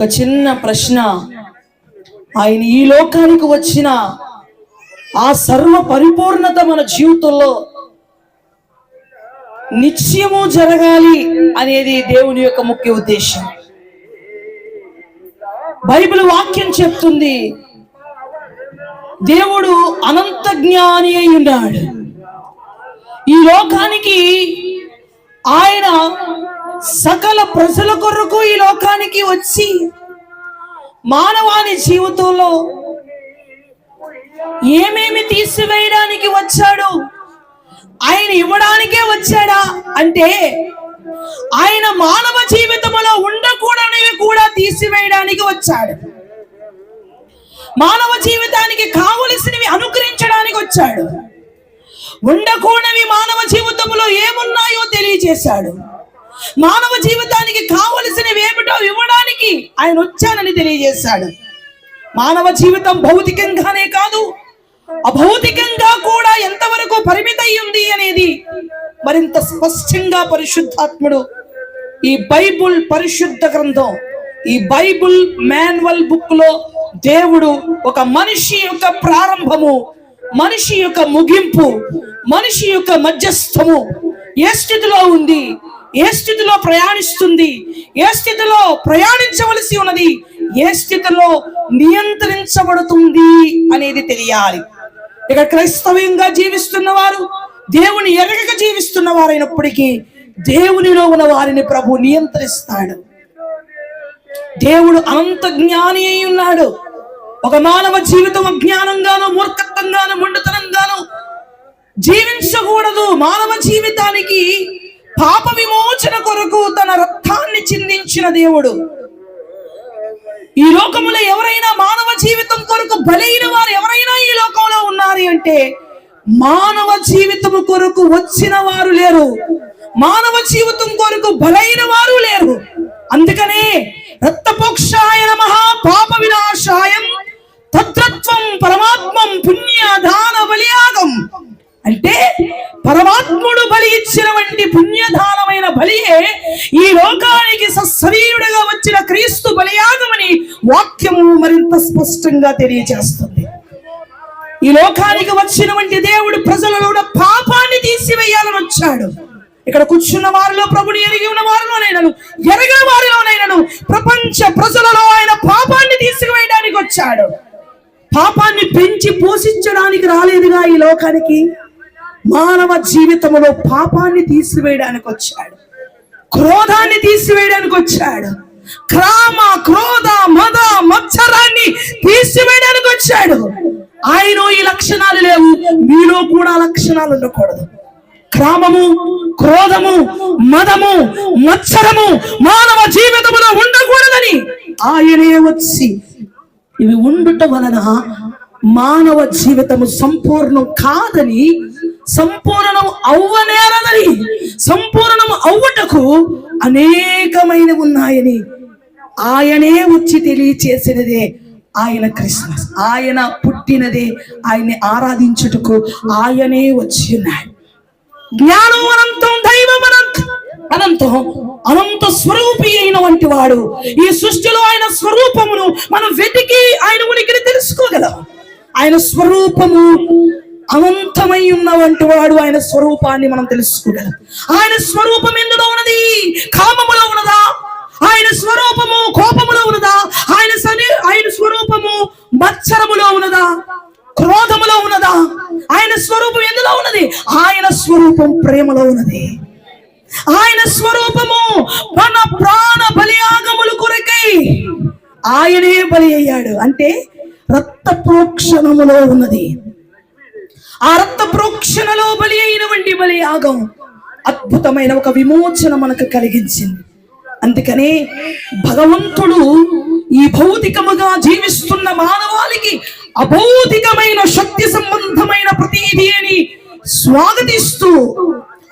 ఒక చిన్న ప్రశ్న. ఆయన ఈ లోకానికి వచ్చిన ఆ సర్వ పరిపూర్ణత మన జీవితంలో నిత్యము జరగాలి అనేది దేవుని యొక్క ముఖ్య ఉద్దేశం. బైబిల్ వాక్యం చెప్తుంది దేవుడు అనంత జ్ఞాని అయి ఉన్నాడు. ఈ లోకానికి ఆయన సకల ప్రజల కొరకు ఈ లోకానికి వచ్చి మానవాని జీవితంలో ఏమేమి తీసివేయడానికి వచ్చాడు? ఆయన ఇవ్వడానికే వచ్చాడా? అంటే ఆయన మానవ జీవితంలో ఉండకూడనివి కూడా తీసివేయడానికి వచ్చాడు. మానవ జీవితానికి కావలసినవి అనుగ్రహించడానికి వచ్చాడు. ఉండకూడవి మానవ జీవితంలో ఏమున్నాయో తెలియజేశాడు. మానవ జీవితానికి కావలసినవి ఏమిటో ఇవ్వడానికి ఆయన వచ్చానని తెలియజేశాడు. మానవ జీవితం భౌతికంగానే కాదు అభౌతికంగా కూడా ఎంతవరకు పరిమితై ఉంది అనేది మరింత స్పష్టంగా పరిశుద్ధాత్ముడు ఈ బైబుల్ పరిశుద్ధ గ్రంథం ఈ బైబుల్ మాన్యువల్ బుక్లో దేవుడు ఒక మనిషి యొక్క ప్రారంభము మనిషి యొక్క ముగింపు మనిషి యొక్క మధ్యస్థము ఏ స్థితిలో ఉంది? ఏ స్థితిలో ప్రయాణిస్తుంది? ఏ స్థితిలో ప్రయాణించవలసి ఉన్నది? ఏ స్థితిలో నియంత్రించబడుతుంది అనేది తెలియాలి. ఇక క్రైస్తవ్యంగా జీవిస్తున్న వారు దేవుని ఎరగక జీవిస్తున్న వారైనప్పటికీ దేవునిలో ఉన్న వారిని ప్రభు నియంత్రిస్తాడు. దేవుడు అనంత జ్ఞాని అయి ఉన్నాడు. ఒక మానవ జీవితం అజ్ఞానంగాను మూర్ఖత్వంగాను మొండుతనంగాను జీవించకూడదు. మానవ జీవితానికి పాప విమోచన కొరకు తన రక్తాన్ని చిందించిన దేవుడు. ఈ లోకములో ఎవరైనా మానవ జీవితం కొరకు బలైన వారు ఎవరైనా ఈ లోకంలో ఉన్నారు అంటే మానవ జీవితం కొరకు వచ్చిన వారు లేరు. మానవ జీవితం కొరకు బలైన వారు లేరు. అందుకనే రక్తపోక్షాయ నమః పాప వినాశాయం తత్రత్వం పరమాత్మం పుణ్య దాన బలియాగం. అంటే పరమాత్ముడు బలి ఇచ్చిన వంటి బలియే ఈ లోకానికి సశరీరుడిగా వచ్చిన క్రీస్తు బలియాగమని వాక్యము మరింత స్పష్టంగా తెలియజేస్తుంది. ఈ లోకానికి వచ్చినటువంటి దేవుడు ప్రజలలో కూడా పాపాన్ని తీసివేయాలని వచ్చాడు. ఇక్కడ కూర్చున్న వారిలో ప్రభుని ఎరిగి ఉన్న వారిలోనైనను ఎరగిన వారిలోనైనను ప్రపంచ ప్రజలలో ఆయన పాపాన్ని తీసుకువేయడానికి వచ్చాడు. పాపాన్ని పెంచి పోషించడానికి రాలేదుగా ఈ లోకానికి? మానవ జీవితంలో పాపాన్ని తీసివేయడానికి వచ్చాడు. క్రోధాన్ని తీసివేయడానికి వచ్చాడు. క్రామ క్రోధ మద మత్సరాన్ని తీసివేయడానికి వచ్చాడు. ఆయన ఈ లక్షణాలు లేవు. మీలో కూడా లక్షణాలు ఉండకూడదు. క్రామము క్రోధము మదము మత్సరము మానవ జీవితంలో ఉండకూడదని ఆయనే వచ్చి ఇవి ఉండుట వలన మానవ జీవితము సంపూర్ణం కాదని సంపూర్ణం అవ్వనేరదని సంపూర్ణం అవ్వటకు అనేకమైన ఉన్నాయని ఆయనే వచ్చి తెలియచేసినదే ఆయన క్రిస్మస్. ఆయన పుట్టినదే ఆయన్ని ఆరాధించుటకు ఆయనే వచ్చి ఉన్నాడు. జ్ఞానం అనంతం దైవం అనంతం అనంతం అనంత స్వరూపి అయిన వాడు. ఈ సృష్టిలో ఆయన స్వరూపమును మనం వెతికి ఆయన ఉనికిని తెలుసుకోగలం. ఆయన స్వరూపము అనంతమై ఉన్న వాడు ఆయన స్వరూపాన్ని మనం తెలుసుకోగలం. ఆయన స్వరూపం ఎందులో ఉన్నది? కామములో ఉన్నదా? ఆయన స్వరూపము కోపములో ఉన్నదా? ఆయన సని ఆయన స్వరూపము మత్సరములో ఉన్నదా? క్రోధములో ఉన్నదా? ఆయన స్వరూపం ఎందులో ఉన్నది? ఆయన స్వరూపం ప్రేమలో ఉన్నది. ఆయన స్వరూపము మన ప్రాణ బలియాగములు కొరకై ఆయనే బలి అయ్యాడు. అంటే రక్త ప్రోక్షణములో ఉన్నది. ఆ రక్త ప్రోక్షణలో బలి అయినవంటి బలి యాగం అద్భుతమైన ఒక విమోచన మనకు కలిగించింది. అందుకనే భగవంతుడు ఈ భౌతికముగా జీవిస్తున్న మానవాళికి అభౌతికమైన శక్తి సంబంధమైన ప్రతీది అని స్వాగతిస్తూ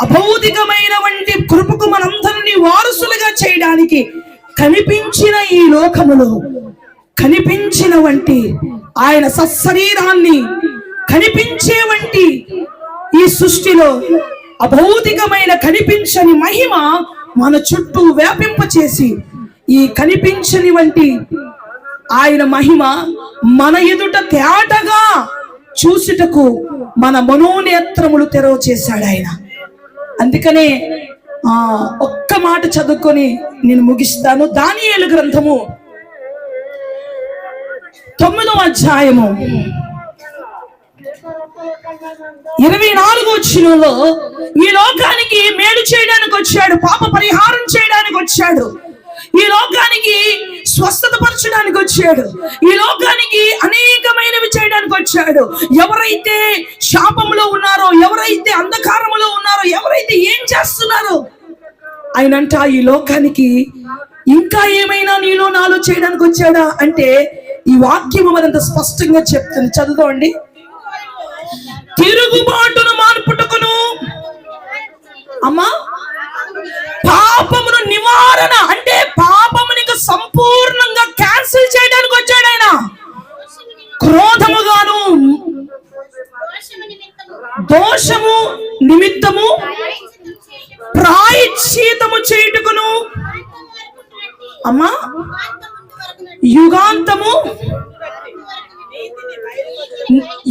అభౌతికమైన వంటి కృపకు మనందరినీ వారసులుగా చేయడానికి కనిపించిన ఈ లోకములో కనిపించిన వంటి ఆయన సశరీరాన్ని కనిపించే వంటి ఈ సృష్టిలో అభౌతికమైన కనిపించని మహిమ మన చుట్టూ వ్యాపింపచేసి ఈ కనిపించని వంటి ఆయన మహిమ మన ఎదుట తేటగా చూసుటకు మన మనోనేత్రములు తెరవ చేశాడు ఆయన. అందుకనే ఆ ఒక్క మాట చదువుకొని నేను ముగిస్తాను. దానియేలు గ్రంథము తొమ్మిదవ అధ్యాయము. ఇరవై నాలుగు వచ్చినలో ఈ లోకానికి మేలు చేయడానికి వచ్చాడు పాప పరిహారం చేయడానికి వచ్చాడు. ఈ లోకానికి స్వస్థత పరచడానికి వచ్చాడు. ఈ లోకానికి అనేకమైనవి చేయడానికి వచ్చాడు. ఎవరైతే శాపంలో ఉన్నారో ఎవరైతే అంధకారంలో ఉన్నారో ఎవరైతే ఏం చేస్తున్నారో ఆయనంట ఈ లోకానికి ఇంకా ఏమైనా నీలో నాలో చేయడానికి వచ్చాడా అంటే ఈ వాక్యం మరింత స్పష్టంగా చెప్తుంది. చదువుకోండి. తిరుగుబాటును మార్పు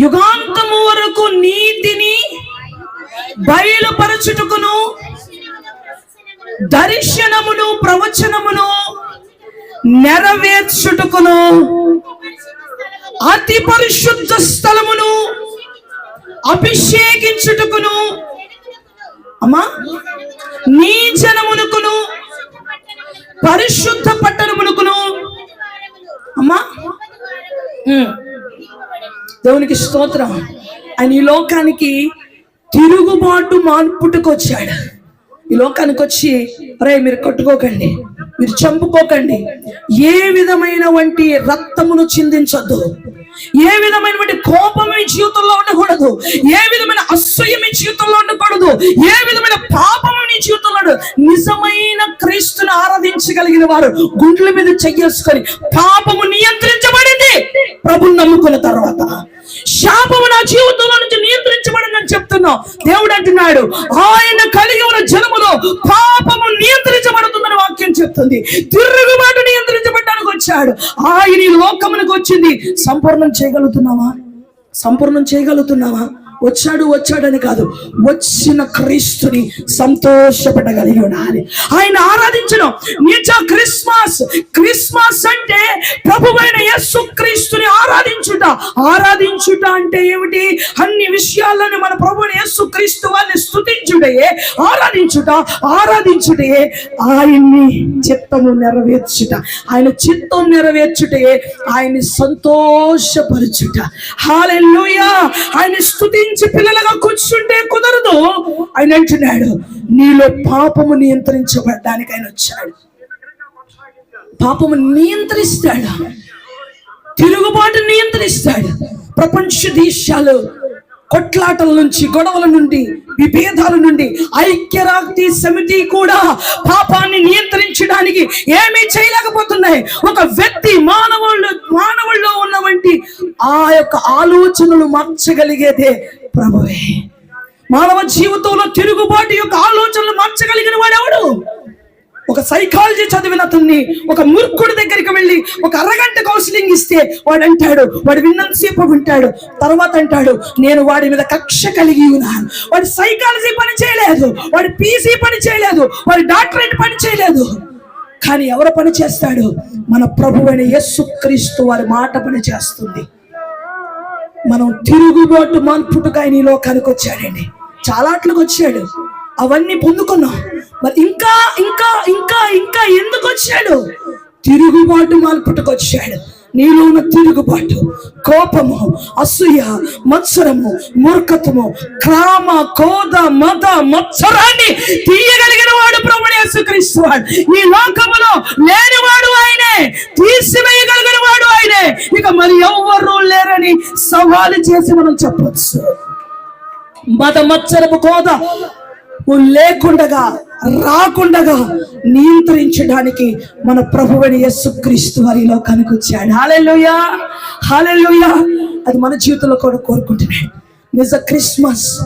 యుగాంతము వరకు నీతిని బయలుపరచుటకును దర్శనమును ప్రవచనమును నెరవేర్చుటకును అతి పరిశుద్ధ స్థలమును అభిషేకించుటకును అమ్మా నీ జనమునకును పరిశుద్ధ పట్టణమునకును అమ్మా దేవునికి స్తోత్రం. ఆయన ఈ లోకానికి తిరుగుబాటు మార్పుటకు వచ్చాడు ఈ లోకానికి వచ్చి రే మీరు కొట్టుకోకండి. మీరు చంపుకోకండి. ఏ విధమైన వంటి రక్తమును చిందించొద్దు. ఏ విధమైనటువంటి కోపం మీ జీవితంలో ఉండకూడదు. ఏ విధమైన అసూయ మీ జీవితంలో ఉండకూడదు. ఏ విధమైన పాపము మీ జీవితంలో నిజమైన క్రీస్తుని ఆరాధించగలిగిన వారు గుండెల మీద చెయ్యేసుకొని పాపము నియంత్రించబడింది. ప్రభు నమ్ముకున్న తర్వాత శాపము నా జీవితంలో నుంచి నియంత్రించబడిందని చెప్తున్నావు. దేవుడు అంటున్నాడు ఆయన కలిగి ఉన్న జనములో పాపము నియంత్రించబడుతుందని వాక్యం చెప్తుంది. తిరుగుబాటు నియంత్రించబడడానికి వచ్చాడు. ఆయన ఈ వచ్చింది. సంపూర్ణం చేయగలుగుతున్నావా? సంపూర్ణం చేయగలుగుతున్నావా? వచ్చాడు వచ్చాడని కాదు వచ్చిన క్రీస్తుని సంతోషపడగలిగి ఉండాలి ఆయన ఆరాధించడం నిజ క్రిస్మస్ క్రిస్మస్ అంటే ప్రభువైన యస్సు క్రీస్తుని ఆరాధించుట. ఆరాధించుట అంటే ఏమిటి? అన్ని విషయాలను మన ప్రభువైన యస్సు క్రీస్తు వారిని స్థుతించుటయే ఆరాధించుట ఆరాధించుటయే ఆయన్ని చిత్తము నెరవేర్చుట. ఆయన చిత్తం నెరవేర్చుటయే ఆయన్ని సంతోషపరచుట. హాలెల్లుయా ఆయన స్థుతి స్తుతించి పిల్లలుగా కూర్చుంటే కుదరదు. ఆయన అంటున్నాడు నీలో పాపము నియంత్రించబడ్డానికి ఆయన వచ్చాడు. పాపము నియంత్రిస్తాడు. తిరుగుబాటు నియంత్రిస్తాడు. ప్రపంచ దేశాలు కొట్లాటల నుంచి గొడవల నుండి విభేదాల నుండి ఐక్యరాక్తి సమితి కూడా పాపాన్ని నియంత్రించడానికి ఏమీ చేయలేకపోతున్నాయి. ఒక వ్యక్తి మానవుళ్ళు మానవుల్లో ఉన్నవంటి ఆ యొక్క ఆలోచనలు మార్చగలిగేదే ప్రభువే. మానవ జీవితంలో తిరుగుబాటు యొక్క ఆలోచనలు మార్చగలిగిన వాడెవడు? ఒక సైకాలజీ చదివిన అతన్ని ఒక మూర్ఖుడి దగ్గరికి వెళ్ళి ఒక అరగంట కౌన్సిలింగ్ ఇస్తే వాడు అంటాడు వాడు విన్నంతసేపు వింటాడు తర్వాత అంటాడు నేను వాడి మీద కక్ష కలిగి ఉన్నాను. వాడు సైకాలజీ పని చేయలేదు వాడు పీసీ పని చేయలేదు వాడు డాక్టరేట్ పని చేయలేదు. కానీ ఎవరు పని చేస్తాడు? మన ప్రభువైన యేసు క్రీస్తు వారి మాట పని చేస్తుంది. మనం తిరుగుబాటు మార్పుటకు ఆయన ఈ లోకానికి వచ్చాడండి. చాలా ఆటలకు వచ్చాడు. అవన్నీ పొందుకున్నాం. మరి ఇంకా ఇంకా ఇంకా ఇంకా ఎందుకు వచ్చాడు? తిరుగుబాటు మార్పుటకు వచ్చాడు. నీలో ఉన్న తిరుగుబాటు కోపము అసూయ మత్సరము మూర్ఖత్వము క్రామ కోద మత మత్సరాన్ని తీయగలిగిన వాడు ప్రభుడు యేసుక్రీస్తు వాడు. ఈ లోకములో లేనివాడు ఆయనే తీసివేయగలిగిన వాడు ఆయనే. ఇక మరి ఎవ్వరూ లేరని సవాలు చేసి మనం చెప్పొచ్చు. మత మత్సరపు కోద లేకుండగా రాకుండగా నియంత్రించడానికి మన ప్రభువని యేసుక్రీస్తు వారి ఈ లోకానికి వచ్చాడు. హాలెలుయా హాలెలుయా అది మన జీవితంలో కూడా కోరుకుంటున్నాడు. నిజ క్రిస్మస్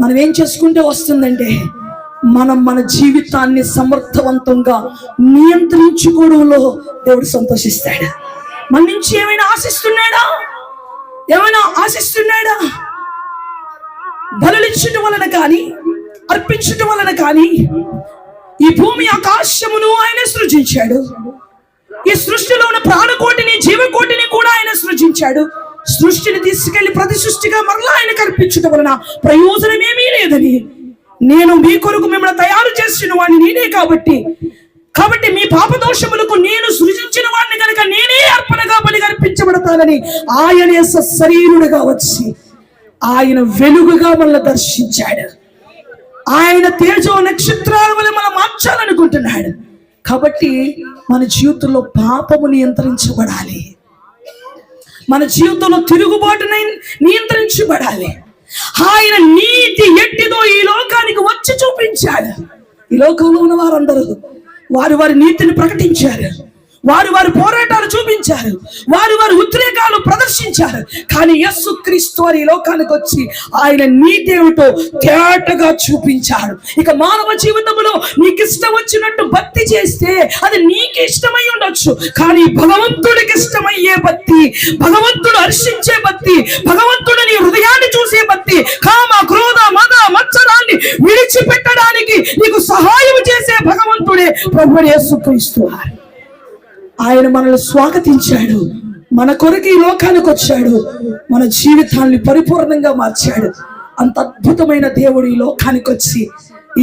మనం ఏం చేసుకుంటే వస్తుందంటే మనం మన జీవితాన్ని సమర్థవంతంగా నియంత్రించుకోవడంలో దేవుడు సంతోషిస్తాడు. మన నుంచి ఏమైనా ఆశిస్తున్నాడా? ఏమైనా ఆశిస్తున్నాడా? బలులిచ్చటం వలన కానీ అర్పించటం వలన కానీ ఈ భూమి ఆకాశమును ఆయన సృజించాడు. ఈ సృష్టిలో ఉన్న ప్రాణకోటిని జీవకోటిని కూడా ఆయన సృజించాడు. సృష్టిని తీసుకెళ్ళి ప్రతి సృష్టిగా మరలా ఆయన కనిపించడం వలన ప్రయోజనం ఏమీ లేదని. నేను మీ కొరకు మిమ్మల్ని తయారు చేసిన వాడిని నేనే కాబట్టి కాబట్టి మీ పాపదోషములకు నేను సృజించిన వాడిని కనుక నేనే అర్పణగా బలి కనిపించబడతానని ఆయన శరీరుడుగా వచ్చి ఆయన వెలుగుగా మనల్ని దర్శించాడు. ఆయన తేజో నక్షత్రాల వల్ల మనం మార్చాలనుకుంటున్నాడు. కాబట్టి మన జీవితంలో పాపము నియంత్రించబడాలి. మన జీవితంలో తిరుగుబాటు నియంత్రించబడాలి. ఆయన నీతి ఎట్టిదో ఈ లోకానికి వచ్చి చూపించాడు. ఈ లోకంలో ఉన్న వారందరూ వారు వారి నీతిని ప్రకటించారు. వారు వారి పోరాటాలు చూపించారు. వారు వారి ఉద్రేకాలు ప్రదర్శించారు. కానీ యస్సు క్రీస్తు వారి లోకానికి వచ్చి ఆయన నీ ఏమిటో తేటగా చూపించాడు ఇక మానవ జీవితంలో నీకు ఇష్టం వచ్చినట్టు భక్తి చేస్తే అది నీకు ఇష్టమై ఉండొచ్చు. కానీ భగవంతుడికి ఇష్టమయ్యే భక్తి భగవంతుడు హర్షించే భక్తి భగవంతుడు నీ హృదయాన్ని చూసే భక్తి కామ క్రోధ మద మత్సరాన్ని విడిచిపెట్టడానికి నీకు సహాయం చేసే భగవంతుడే ప్రభు యేసుక్రీస్తు వారు. ఆయన మనల్ని స్వాగతించాడు. మన కొరకు ఈ లోకానికి వచ్చాడు. మన జీవితాన్ని పరిపూర్ణంగా మార్చాడు. అంత అద్భుతమైన దేవుడు ఈ లోకానికి వచ్చి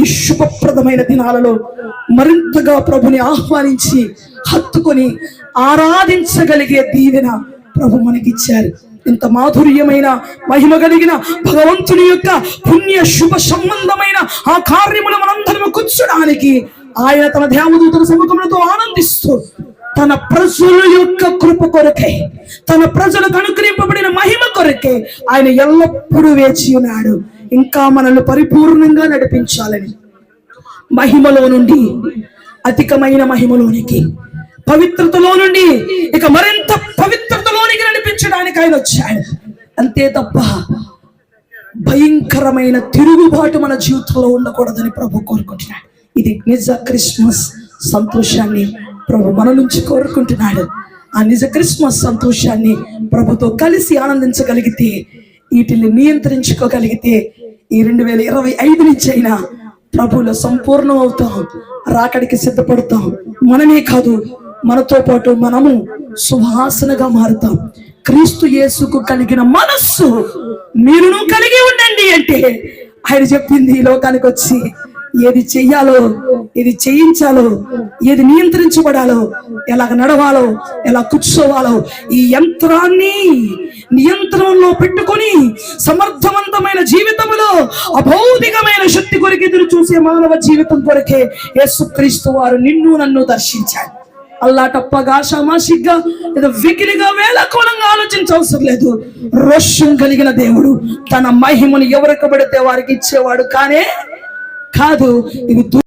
ఈ శుభప్రదమైన దినాలలో మరింతగా ప్రభుని ఆహ్వానించి హత్తుకొని ఆరాధించగలిగే దీవెన ప్రభు మనకిచ్చారు. ఇంత మాధుర్యమైన మహిమ కలిగిన భగవంతుని యొక్క పుణ్య శుభ సంబంధమైన ఆ కార్యములు మనందరము కూర్చోడానికి ఆయన తన దేవదూతల సముఖములతో ఆనందిస్తూ తన ప్రజల యొక్క కృప కొరకై తన ప్రజలకు అనుగ్రహింపబడిన మహిమ కొరకే ఆయన ఎల్లప్పుడూ వేచి ఉన్నాడు. ఇంకా మనల్ని పరిపూర్ణంగా నడిపించాలని మహిమలో నుండి అధికమైన మహిమలోనికి పవిత్రతలో నుండి ఇక మరింత పవిత్రతలోనికి నడిపించడానికి ఆయన వచ్చాడు. అంతే తప్ప భయంకరమైన తిరుగుబాటు మన జీవితంలో ఉండకూడదని ప్రభు కోరుకుంటున్నాడు. ఇది నిజ క్రిస్మస్ సంతోషాన్ని ప్రభు మన నుంచి కోరుకుంటున్నాడు. ఆ నిజ క్రిస్మస్ సంతోషాన్ని ప్రభుతో కలిసి ఆనందించగలిగితే వీటిని నియంత్రించుకోగలిగితే ఈ రెండు వేల ఇరవై ఐదు నుంచి అయినా ప్రభులో సంపూర్ణం అవుతాం రాకడికి సిద్ధపడతాం. మనమే కాదు మనతో పాటు మనము సువాసనగా మారుతాం. క్రీస్తు యేసుకు కలిగిన మనస్సు మీరును కలిగి ఉండండి అంటే ఆయన చెప్పింది ఈ లోకానికి వచ్చి ఏది చెయ్యాలో ఏది చేయించాలో ఏది నియంత్రించబడాలో ఎలా నడవాలో ఎలా కూర్చోవాలో ఈ యంత్రాన్ని నియంత్రణలో పెట్టుకొని సమర్థవంతమైన జీవితంలో అభౌతికమైన శక్తి కొరకు ఎదురు చూసే మానవ జీవితం కొరకే యేసుక్రీస్తు వారు నిన్ను నన్ను దర్శించాడు అల్లాటప్పగా షమాషిగ్గా ఏదో వికిలిగా వేలకోళంగా ఆలోచించవసరం లేదు. రోషం కలిగిన దేవుడు తన మహిమను ఎవరికి పడితే వారికి ఇచ్చేవాడు. కానే కాదు ఇది